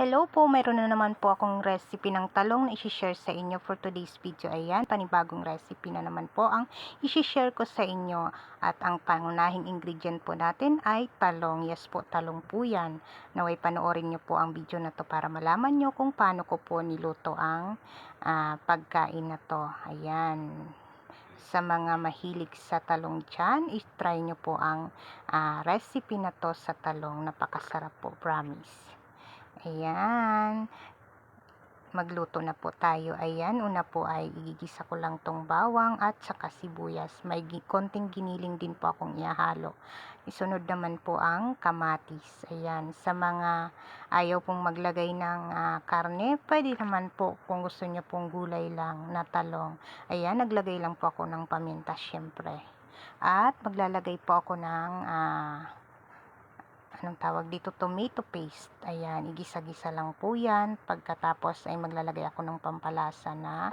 Hello po, mayroon na naman po akong recipe ng talong na isi-share sa inyo for today's video. Ayan, panibagong recipe na naman po ang isi-share ko sa inyo. At ang pangunahing ingredient po natin ay talong. Yes po, talong po yan. Naway panoorin nyo po ang video na to para malaman nyo kung paano ko po niluto ang ah, pagkain na to. Ayan sa mga mahilig sa talong dyan, try nyo po ang ah, recipe na to sa talong. Napakasarap po, promise. Ayan. Magluto na po tayo. Ayan, una po ay igigisa ko lang tong bawang at saka sibuyas. May konting giniling din po akong ihalo. Isunod naman po ang kamatis. Ayan, sa mga ayaw pong maglagay ng ah, karne, pwede naman po kung gusto niyo pong gulay lang na talong. Ayan, naglagay lang po ako ng paminta syempre. At maglalagay po ako ng ah, anong tawag dito, tomato paste. Ayan, igisa-gisa lang po yan. Pagkatapos ay maglalagay ako ng pampalasa na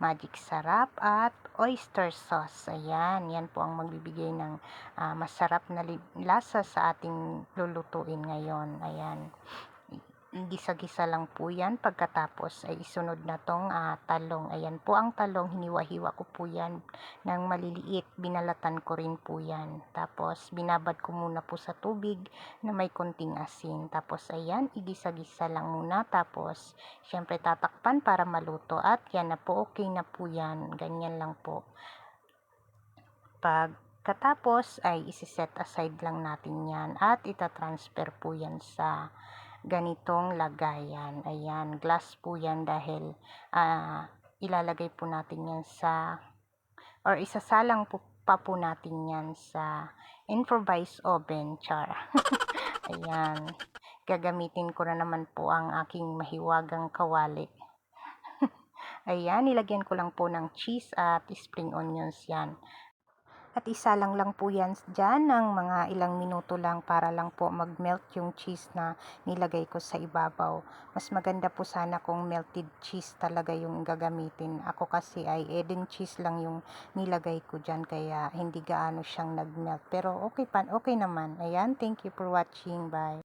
magic sarap at oyster sauce. Ayan, yan po ang magbibigay ng ah, masarap na lasa sa ating lulutuin ngayon. Ayan, gisa-gisa lang po yan. Pagkatapos ay isunod na tong ah, talong. Ayan po ang talong, hiniwa-hiwa ko po yan ng maliliit. Binalatan ko rin po yan. Tapos binabad ko muna po sa tubig na may konting asin. Tapos ayan, igisa-gisa lang muna. Tapos syempre tatakpan para maluto. At yan na po, okay na po yan. Ganyan lang po. Pagkatapos ay isi-set aside lang natin yan. At itatransfer po yan sa ganitong lagayan. Ayan, glass po yan dahil ah, ilalagay po natin yan sa or isasalang po pa po natin yan sa improvised oven char. Ayan. Gagamitin ko na naman po ang aking mahiwagang kawali. Ayan, nilagyan ko lang po ng cheese at spring onions yan. At isa lang po yan dyan ng mga ilang minuto lang para lang po mag-melt yung cheese na nilagay ko sa ibabaw. Mas maganda po sana kung melted cheese talaga yung gagamitin. Ako kasi ay Eden cheese lang yung nilagay ko dyan kaya hindi gaano siyang nag-melt. Pero okay pa, okay naman. Ayan, thank you for watching. Bye.